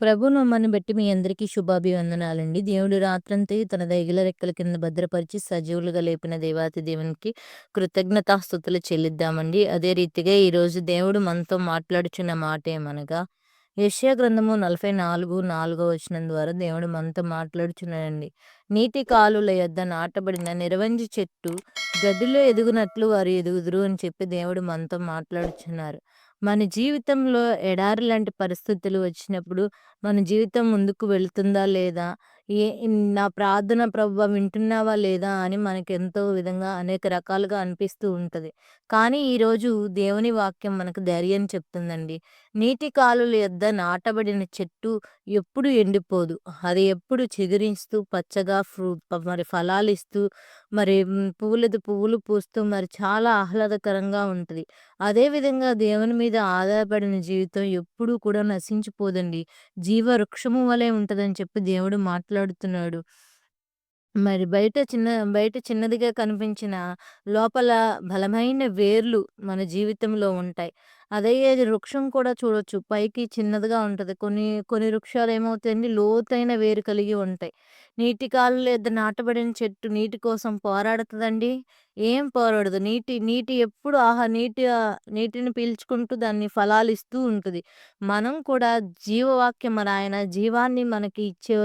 ప్రభు మమ్మల్ని బట్టి మీ అందరికీ శుభాభివందనాలండి. దేవుడు రాత్రంతా తన దైగిల రెక్కల కింద భద్రపరిచి సజీవులుగా లేపిన దేవాతి దేవునికి కృతజ్ఞతాస్థుతులు చెల్లిద్దామండి. అదే రీతిగా ఈరోజు దేవుడు మనతో మాట్లాడుచున్న మాట ఏమనగా యశ్యా గ్రంథము 44, 4 వచనం ద్వారా దేవుడు మనతో మాట్లాడుచున్నాడండి. నీటి కాలువల యొద్ద నాటబడిన నిరవంజి చెట్టు గదిలో ఎదుగునట్లు వారు ఎదుగుదురు అని చెప్పి దేవుడు మనతో మాట్లాడుచున్నారు. మన జీవితంలో ఎడారి లాంటి పరిస్థితులు వచ్చినప్పుడు మన జీవితం ముందుకు వెళుతుందా లేదా? ఏ నా ప్రార్థన ప్రభువా వింటున్నావా లేదా? అని మనకు ఎంతో విధంగా అనేక రకాలుగా అనిపిస్తూ ఉంటుంది కానీ ఈరోజు దేవుని వాక్యం మనకు ధైర్యం చెప్తుందండి. నీటి కాలువల యొద్ద నాటబడిన చెట్టు ఎప్పుడు ఎండిపోదు. అది ఎప్పుడు చిగురిస్తూ పచ్చగా ఫ్రూ మరి ఫలాలు ఇస్తూ మరి పువ్వులది పువ్వులు పూస్తూ మరి చాలా ఆహ్లాదకరంగా ఉంటుంది అదే విధంగా దేవుని మీద ఆధారపడిన జీవితం ఎప్పుడూ కూడా నశించిపోదండి. జీవ వృక్షము వలె ఉంటుందని చెప్పి దేవుడు మాట్లాడుతున్నాడు. మరి బయట చిన్న బయట చిన్నదిగా కనిపించిన లోపల బలమైన వేర్లు మన జీవితంలో ఉంటాయి. అదే వృక్షం కూడా చూడొచ్చు. పైకి చిన్నదిగా ఉంటది. కొన్ని కొన్ని వృక్షాలు ఏమవుతాయండి లోతైన వేరు కలిగి ఉంటాయి. నీటి కాలు లేదా నాటబడిన చెట్టు నీటి కోసం పోరాడుతుందండి ఏం పోరాడదు. నీటి నీటి ఎప్పుడు ఆహా! నీటి ఆహ్, నీటిని పీల్చుకుంటూ దాన్ని ఫలాలిస్తూ ఉంటది. మనం కూడా జీవవాక్యం మన ఆయన జీవాన్ని మనకి ఇచ్చే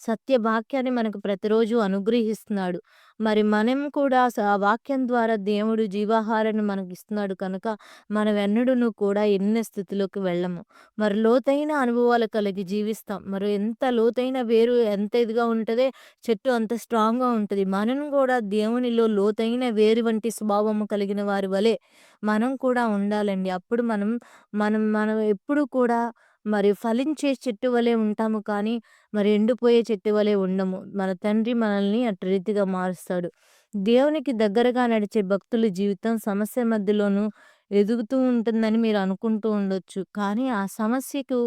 సత్యవాక్యాన్ని మనకు ప్రతిరోజు అనుగ్రహిస్తున్నాడు. మరి మనం కూడా ఆ వాక్యం ద్వారా దేవుడు జీవాహారాన్ని మనకిస్తున్నాడు కనుక మనం ఎన్నడూను కూడా ఎన్న స్థితిలోకి వెళ్ళము. మరి లోతైన అనుభవాలు కలిగి జీవిస్తాం. మరి ఎంత లోతైన వేరు ఎంత ఇదిగా ఉంటదో చెట్టు అంత స్ట్రాంగ్‌గా ఉంటుంది మనం కూడా దేవునిలో లోతైన వేరు వంటి స్వభావము కలిగిన వారి వలె మనం కూడా ఉండాలండి. అప్పుడు మనం మనం మనం ఎప్పుడు కూడా మరి ఫలించే చెట్టు వలె ఉంటాము కానీ మరి ఎండిపోయే చెట్టు వలె ఉండము. మన తండ్రి మనల్ని అట్టి రీతిగా మారుస్తాడు. దేవునికి దగ్గరగా నడిచే భక్తుల జీవితం సమస్య మధ్యలోనూ ఎదుగుతూ ఉంటుందని మీరు అనుకుంటూ ఉండొచ్చు. కానీ ఆ సమస్యకు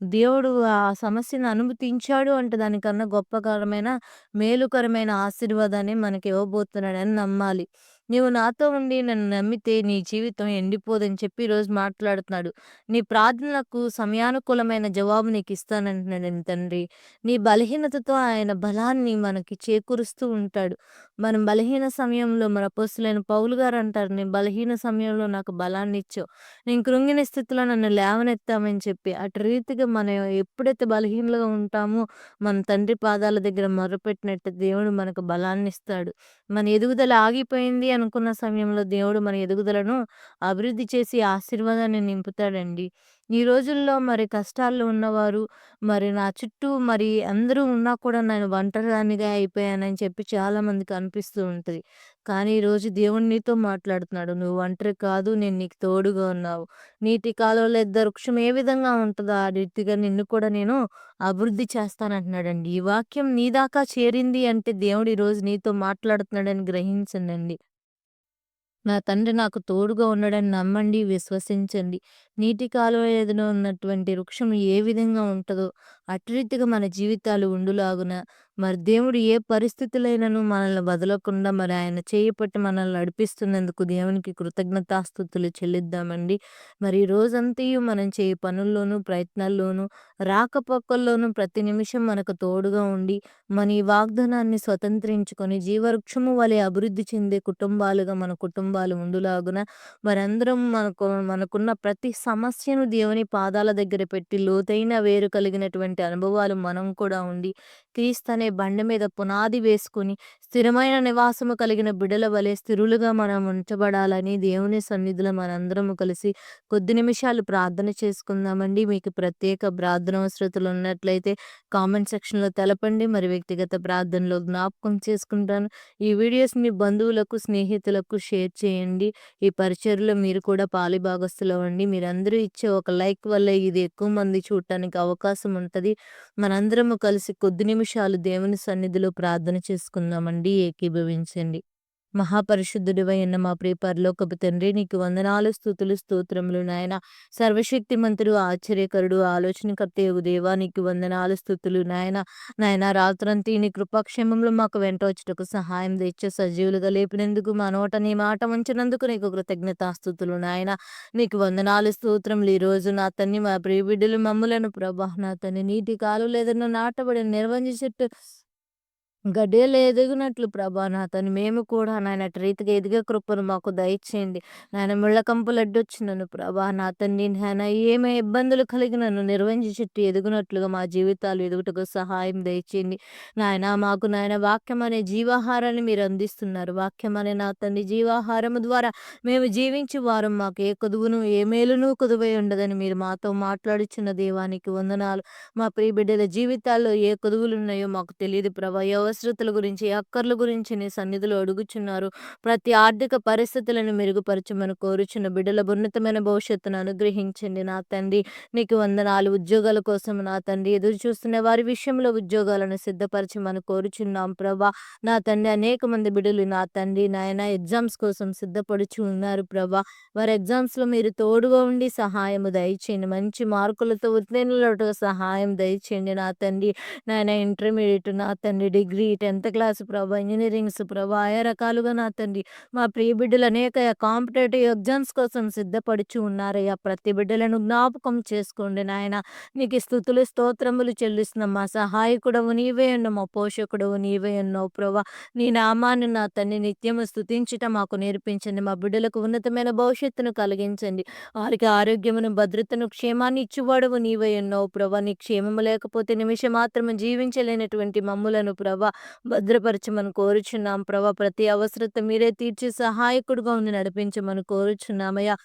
దేవుడు ఆ సమస్యను అనుమతించాడు అంటే దానికన్నా గొప్పకరమైన, మేలుకరమైన ఆశీర్వాదాన్ని మనకి ఇవ్వబోతున్నాడని నమ్మాలి. నీవు నాతో ఉండి నన్ను నమ్మితే నీ జీవితం ఎండిపోదని చెప్పి ఈరోజు మాట్లాడుతున్నాడు. నీ ప్రార్థనలకు సమయానుకూలమైన జవాబు నీకు నీకిస్తానంటున్నాడండి తండ్రి. నీ బలహీనతతో ఆయన బలాన్ని మనకి చేకూరుస్తూ ఉంటాడు. మనం బలహీన సమయంలో మన పొసులైన పౌలు గారు అంటారు, "నేను బలహీన సమయంలో నాకు బలాన్ని ఇచ్చావు నేను కృంగిన స్థితిలో నన్ను లేవనెత్తామని చెప్పి. అటు రీతిగా మనం ఎప్పుడైతే బలహీనలుగా ఉంటామో మన తండ్రి పాదాల దగ్గర మొరపెట్టినట్టు దేవుడు మనకు బలాన్ని ఇస్తాడు మన ఎదుగుదల ఆగిపోయింది అనుకున్న సమయంలో దేవుడు మన ఎదుగుదలను అభివృద్ధి చేసి ఆశీర్వాదాన్ని నింపుతాడండి. ఈ రోజుల్లో మరి కష్టాల్లో ఉన్నవారు మరి నా చుట్టూ మరి అందరూ ఉన్నా కూడా నేను ఒంటరిదానిగా అయిపోయానని చెప్పి చాలా మందికి అనిపిస్తూ ఉంటుంది కానీ ఈరోజు దేవుడు నీతో మాట్లాడుతున్నాడు. నువ్వు ఒంటరి కాదు. నేను నీకు తోడుగా ఉన్నావు. నీటి కాలువలో ఇద్దరు వృక్షం ఏ విధంగా ఉంటుందో ఆ రీతిగా నిన్ను కూడా నేను అభివృద్ధి చేస్తానంటున్నాడండి. ఈ వాక్యం నీ దాకా చేరింది అంటే దేవుడు ఈరోజు నీతో మాట్లాడుతున్నాడని గ్రహించండండి. నా తండ్రి నాకు తోడుగా ఉండడని నమ్మండి, విశ్వసించండి. నీటి కాలువ ఎదురు ఉన్నటువంటి వృక్షం ఏ విధంగా ఉంటుందో అట్టి రీతిగా మన జీవితాలు ఉండులాగున మరి దేవుడు ఏ పరిస్థితులైనను మనల్ని వదలకుండా మరి ఆయన చేయి పట్టి మనల్ని నడిపిస్తున్నందుకు దేవునికి కృతజ్ఞతాస్థుతులు చెల్లిద్దామండి. మరి రోజంతయు మనం చేయు పనుల్లోనూ, ప్రయత్నాల్లోనూ, రాకపోకల్లోనూ ప్రతి నిమిషం మనకు తోడుగా ఉండి మన ఈ వాగ్దానాన్ని స్వతంత్రించుకొని జీవవృక్షము వలె అభివృద్ధి చెందే కుటుంబాలుగా మన కుటుంబాలు ఉండులాగున మరందరం మనకు మనకున్న ప్రతి సమస్యను దేవుని పాదాల దగ్గర పెట్టి లోతైన వేరు కలిగినటువంటి అనుభవాలు మనం కూడా ఉండి క్రీస్తు అనే బండ మీద పునాది వేసుకొని స్థిరమైన నివాసము కలిగిన బిడల వలె స్థిరులుగా మనం ఉంచబడాలని దేవుని సన్నిధిలో మనందరము కలిసి కొద్ది నిమిషాలు ప్రార్థన చేసుకుందామండి. మీకు ప్రత్యేక ప్రార్థన అవసరతలు ఉన్నట్లయితే కామెంట్ సెక్షన్‌లో తెలపండి. మరి వ్యక్తిగత ప్రార్థనలో జ్ఞాపకం చేసుకుంటాను. ఈ వీడియోస్ మీ బంధువులకు, స్నేహితులకు షేర్ చేయండి. ఈ పరిచయలో మీరు కూడా పాలిభాగస్తులవ్వండి. మీరందరూ ఇచ్చే ఒక లైక్ వల్ల ఇది ఎక్కువ మంది చూడటానికి అవకాశం ఉంటుంది మనందరము కలిసి కొద్ది నిమిషాలు దేవుని సన్నిధిలో ప్రార్థన చేసుకుందామండి. ఏకీభవించండి. మహాపరిశుద్ధుడివై ఉన్న మా ప్రియ పరలోకపు తండ్రి నీకు వందనాలు స్థుతులు స్తోత్రములు నాయన. సర్వశక్తిమంతుడు ఆశ్చర్యకరుడు ఆలోచనకర్త దేవా నీకు వందనాలు స్థుతులు నాయన. నాయన రాత్రంతి నీ కృపాక్షేమంలో మాకు వెంట వచ్చుటకు సహాయం తెచ్చే సజీవులుగా లేపినందుకు మా నోట నీ మాట ఉంచినందుకు నీకు కృతజ్ఞతాస్థుతులు నాయన. నీకు వందనాలు స్తోత్రములు. ఈ రోజు నా తన్ని మా ప్రియ బిడ్డలు మమ్ములను ప్రభా నా తన్ని నీటి కాలు లేదన్న నాటబడి నిర్వహించట్టు గడ్డిలో ఎదిగినట్లు ప్రభా నాతను మేము కూడా నాయన రీతిగా ఎదిగే కృపను మాకు దయచేయండి. నాయన ముళ్ళ కంపులు అడ్డొచ్చినను ప్రభా నా తండ్రి నాయన ఏమే ఇబ్బందులు కలిగినను నిర్వహించి చుట్టూ ఎదుగునట్లుగా మా జీవితాలు ఎదుగుటకు సహాయం దయచేయండి. నాయన మాకు నాయన వాక్యం అనే జీవాహారాన్ని మీరు అందిస్తున్నారు. వాక్యం అనే నా తండ్రి జీవాహారము ద్వారా మేము జీవించి వారం మాకు ఏ కొదువును ఏ మేలును కొదువై ఉండదని మీరు మాతో మాట్లాడుచున్న దేవానికి వందనాలు. మా ప్రియ బిడ్డల జీవితాల్లో ఏ కొదువులు ఉన్నాయో మాకు తెలియదు ప్రభా. అవసరతల గురించి అక్కర్ల గురించి నీ సన్నిధిలో అడుగుచున్నారు. ప్రతి ఆర్థిక పరిస్థితులను మెరుగుపరచమని కోరుచున్న బిడ్డల ఉన్నతమైన భవిష్యత్తును అనుగ్రహించండి నా తండ్రి. నీకు వందనాలు. ఉద్యోగాల కోసం నా తండ్రి ఎదురు చూస్తున్న వారి విషయంలో ఉద్యోగాలను సిద్ధపరచమని కోరుచున్నాం ప్రభా. నా తండ్రి అనేక మంది బిడ్డలు నా తండ్రి నాయన ఎగ్జామ్స్ కోసం సిద్ధపడుచు ఉన్నారు ప్రభా. వారి ఎగ్జామ్స్లో మీరు తోడుగా ఉండి సహాయము దయచేయండి. మంచి మార్కులతో ఉత్తీర్ణులతో సహాయం దయచేయండి నా తండ్రి. నాయన ఇంటర్మీడియట్ నా తండ్రి డిగ్రీ ఈ టెన్త్ క్లాస్ ప్రభా ఇంజనీరింగ్స్ ప్రభా ఆయా రకాలుగా నా తండ్రి. మా ప్రియ బిడ్డలు అనేక కాంపిటేటివ్ ఎగ్జామ్స్ కోసం సిద్ధపడుచు ఉన్నారయ్యా. ప్రతి బిడ్డలను జ్ఞాపకం చేసుకోండి నాయన. నీకు స్థుతులు స్తోత్రములు చెల్లిస్తున్నాం. మా సహాయకుడవు నీవే ఉన్నావు. మా పోషకుడవు నీవే ఉన్నావు ప్రభా. నీ నామాన్ని నా తండ్రి నిత్యము స్థుతించటం మాకు నేర్పించండి. మా బిడ్డలకు ఉన్నతమైన భవిష్యత్తును కలిగించండి. వారికి ఆరోగ్యమును భద్రతను క్షేమాన్ని ఇచ్చువాడవు నీవే ఉన్నావు ప్రభా. నీ క్షేమము లేకపోతే నిమిషం మాత్రమే జీవించలేనటువంటి మమ్ములను ప్రభా. భద్రపరచమని కోరుచున్నాం. ప్రభా ప్రతి అవసరత మీరే తీర్చి సహాయకుడుగా ఉండి నడిపించమని కోరుచున్నామయ్యా.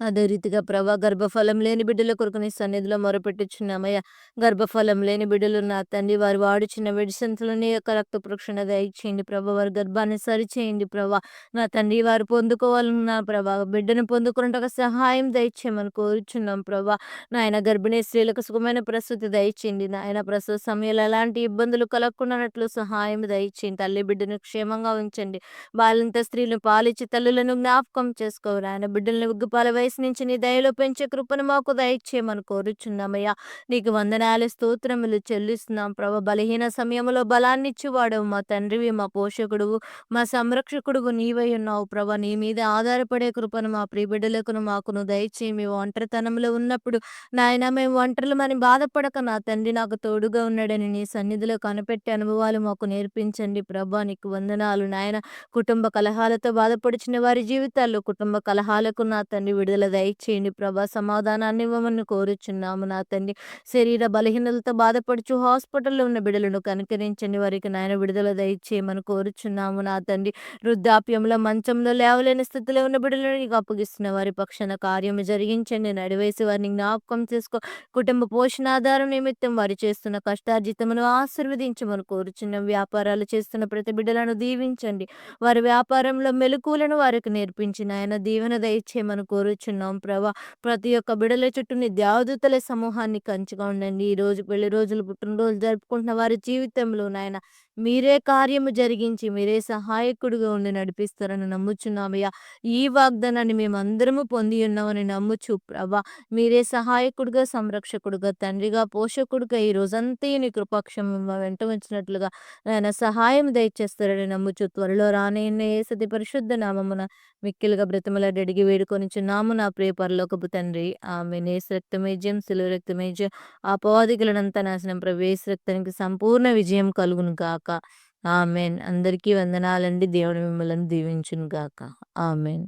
అదే రీతిగా ప్రభా గర్భఫలం లేని బిడ్డల కొరకు నీ సన్నిధిలో మొరపెట్టుచున్నామయ్య. గర్భఫలం లేని బిడ్డలు నా తండ్రి వారు వాడుచున్న నీ యొక్క రక్త ప్రక్షణ దయచేయండి ప్రభా. వారి గర్భాన్ని సరిచేయండి ప్రభా. నా తండ్రి వారు పొందుకోవాలన్న ప్రభా బిడ్డను పొందుకున్నట్టుగా సహాయం దయచేయమని కోరుచున్నాం ప్రభా. నాయన గర్భిణీ స్త్రీలకు సుఖమైన ప్రసూతి దయచేయండి. నాయన ప్రసవ సమయంలో ఎలాంటి ఇబ్బందులు కలగకుండానట్లు సహాయం దయచేయండి. తల్లి బిడ్డను క్షేమంగా ఉంచండి. బాలింత స్త్రీలు పాలిచ్చి తల్లులను జ్ఞాపకం చేసుకోవాలి ఆయన బిడ్డలను ఉగ్గుపాల వయసు నుంచి నీ దయలో పెంచే కృపను మాకు దయచేయమని కోరుచున్నామయ్యా నీకు వందనాలు స్తోత్రములు చెల్లిస్తున్నాం ప్రభ. బలహీన సమయంలో బలాన్ని ఇచ్చేవాడవు మా తండ్రివి మా పోషకుడువు మా సంరక్షకుడువు నీవై ఉన్నావు ప్రభ. నీ మీద ఆధారపడే కృపను మా ప్రియబిడ్డలకును మాకును దయచేయి. మేము ఒంటరితనంలో ఉన్నప్పుడు నాయన మేము ఒంటరిమని బాధపడక నా తండ్రి నాకు తోడుగా ఉన్నాడని నీ సన్నిధిలో కనిపెట్టే అనుభవాలు మాకు నేర్పించండి ప్రభా. నీకు వందనాలు నాయన. కుటుంబ కలహాలతో బాధపడిచిన వారి జీవితాల్లో కుటుంబ కలహాలకు నా తండ్రి విడుదల విడుదల దయచేయండి. ప్రభా సమాధానాన్ని ఇవ్వమని కోరుచున్నాము నా తండ్రి. శరీర బలహీనలతో బాధపడుచు హాస్పిటల్లో ఉన్న బిడ్డలను కనుకరించండి. వారికి నాయన విడుదల దయచేయమని కోరుచున్నాము నా తండ్రి. వృద్ధాప్యంలో మంచంలో లేవలేని స్థితిలో ఉన్న బిడ్డలను నీకు అప్పగిస్తున్న వారి పక్షాన కార్యము జరిగించండి. నడివేసి వారిని జ్ఞాపకం చేసుకో. కుటుంబ పోషణాధారం నిమిత్తం వారు చేస్తున్న కష్టార్జితమును ఆశీర్వదించమని కోరుచున్న వ్యాపారాలు చేస్తున్న ప్రతి బిడ్డలను దీవించండి. వారి వ్యాపారంలో మెలకువలను వారికి నేర్పించిన ఆయన దీవెన దయచేయమని కోరుచు వేడుకొనుచున్నాం ప్రభా ప్రతి ఒక్క బిడల చుట్టూ నీ దేవదూతల సమూహాన్ని కంచుగా ఉండండి. ఈ రోజు పెళ్ళి రోజులు పుట్టినరోజు జరుపుకుంటున్న వారి జీవితంలో నాయన మీరే కార్యము జరిగించి మీరే సహాయకుడిగా ఉండి నడిపిస్తారని నమ్ముచున్నామయ్యా. ఈ వాగ్దానాన్ని మేము అందరము పొంది ఉన్నామని నమ్ముచు ప్రభా. మీరే సహాయకుడిగా సంరక్షకుడుగా తండ్రిగా పోషకుడుగా ఈ రోజంతా నీ కృపాక్షం వెంట వచ్చినట్లుగా ఆయన సహాయం దయచేస్తారని నమ్ముచు త్వరలో రానయ్య. సతి పరిశుద్ధ నామమున మిక్కిలుగా బ్రతిమల అడిగి వేడుకొని చున్నాము నా ప్రియ పరలోకపు తండ్రి. ఆమె నేస రక్తమేజ్యం సిలువ రక్తమేజ్యం అపవాదికులనంతా నాశనం ప్రవేశ రక్తానికి సంపూర్ణ విజయం కలుగును కాక గాక. ఆమెన్. అందరికీ వందనాలండి. దేవుని మిమ్మల్ని దీవించును గాక ఆమెన్.